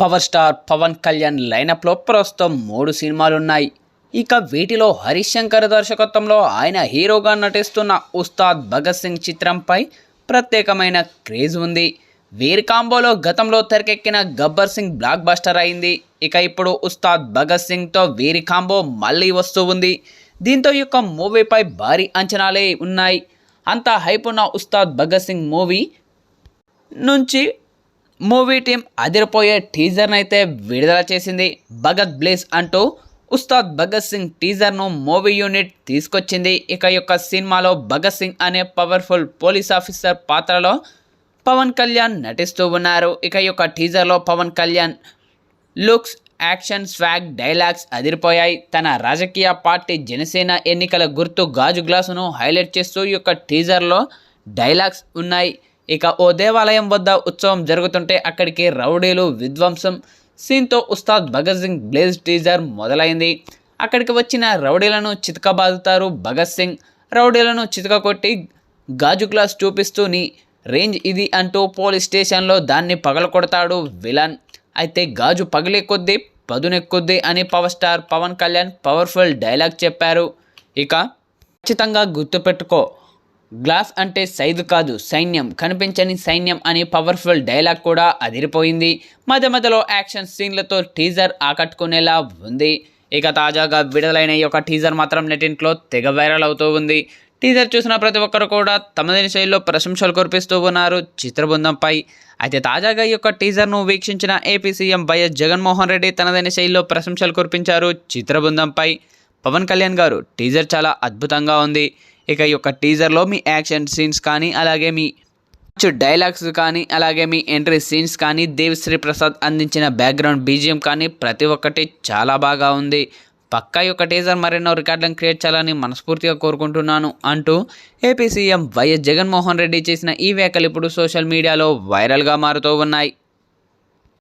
Power star Pawan Kalyan లైనప్లో ప్రస్తుతం మూడు సినిమాలున్నాయి. ఇక వీటిలో హరీష్ శంకర్ దర్శకత్వంలో ఆయన హీరోగా నటిస్తున్న ఉస్తాద్ భగత్ సింగ్ చిత్రంపై ప్రత్యేకమైన క్రేజ్ ఉంది. వీర్ కాంబోలో గతంలో తెరకెక్కిన గబ్బర్ సింగ్ బ్లాక్ బస్టర్ అయింది. ఇక ఇప్పుడు ఉస్తాద్ భగత్ సింగ్తో వీరి కాంబో మళ్ళీ వస్తూ ఉంది. దీంతో ఈ యొక్క మూవీపై భారీ అంచనాలే ఉన్నాయి. అంత హైప్ ఉన్న ఉస్తాద్ భగత్ సింగ్ మూవీ నుంచి మూవీ టీం అదిరిపోయే టీజర్ను అయితే విడుదల చేసింది భగత్ బ్లేస్ అంటూ ఉస్తాద్ భగత్ సింగ్ టీజర్ను మూవీ యూనిట్ తీసుకొచ్చింది. ఇక యొక్క సినిమాలో భగత్ సింగ్ అనే పవర్ఫుల్ పోలీస్ ఆఫీసర్ పాత్రలో పవన్ కళ్యాణ్ నటిస్తూ ఉన్నారు. ఇక యొక్క టీజర్లో Pawan Kalyan looks action swag dialogues అదిరిపోయాయి. తన రాజకీయ పార్టీ జనసేన ఎన్నికల గుర్తు గాజు గ్లాసును హైలైట్ చేస్తూ ఈ యొక్క టీజర్లో డైలాగ్స్ ఉన్నాయి. ఇక ఓ దేవాలయం వద్ద ఉత్సవం జరుగుతుంటే అక్కడికి రౌడీలు విధ్వంసం సీన్తో ఉస్తాద్ భగత్ సింగ్ బ్లేజ్ టీజర్ మొదలైంది. అక్కడికి వచ్చిన రౌడీలను చితకబాదుతారు భగత్ సింగ్. రౌడీలను చితక కొట్టి గాజు గ్లాస్ చూపిస్తూ నీ రేంజ్ ఇది అంటూ పోలీస్ స్టేషన్లో దాన్ని పగలకొడతాడు విలన్. అయితే గాజు పగిలే కొద్దీ పదునెక్కుద్ది అని power star Pawan Kalyan powerful dialogue చెప్పారు. ఇక ఖచ్చితంగా గుర్తుపెట్టుకో గ్లాస్ అంటే సైజు కాదు సైన్యం. కనిపించని సైన్యం అని పవర్ఫుల్ డైలాగ్ కూడా అదిరిపోయింది. మధ్య మధ్యలో యాక్షన్ సీన్లతో టీజర్ ఆకట్టుకునేలా ఉంది. ఇక తాజాగా విడుదలైన ఈ యొక్క టీజర్ మాత్రం నెటింట్లో తెగ వైరల్ అవుతూ ఉంది. టీజర్ చూసిన ప్రతి ఒక్కరు కూడా తమదైన శైలిలో ప్రశంసలు కురిపిస్తూ ఉన్నారు చిత్రబృందంపై. అయితే తాజాగా ఈ యొక్క టీజర్ను వీక్షించిన AP CM YS Jaganmohan Reddy తనదైన శైలిలో ప్రశంసలు కురిపించారు చిత్రబృందంపై. పవన్ కళ్యాణ్ గారు టీజర్ చాలా అద్భుతంగా ఉంది. ఇక ఈ యొక్క టీజర్లో మీ యాక్షన్ సీన్స్ కానీ అలాగే మీ డైలాగ్స్ కానీ అలాగే మీ ఎంట్రీ సీన్స్ కానీ దేవిశ్రీ ప్రసాద్ అందించిన బ్యాక్గ్రౌండ్ బీజిఎం కానీ ప్రతి ఒక్కటి చాలా బాగా ఉంది. పక్కా యొక్క టీజర్ మరెన్నో రికార్డులను క్రియేట్ చేయాలని మనస్ఫూర్తిగా కోరుకుంటున్నాను అంటూ AP CM YS Jaganmohan Reddy చేసిన ఈ వ్యాఖ్యలు ఇప్పుడు సోషల్ మీడియాలో వైరల్గా మారుతూ ఉన్నాయి.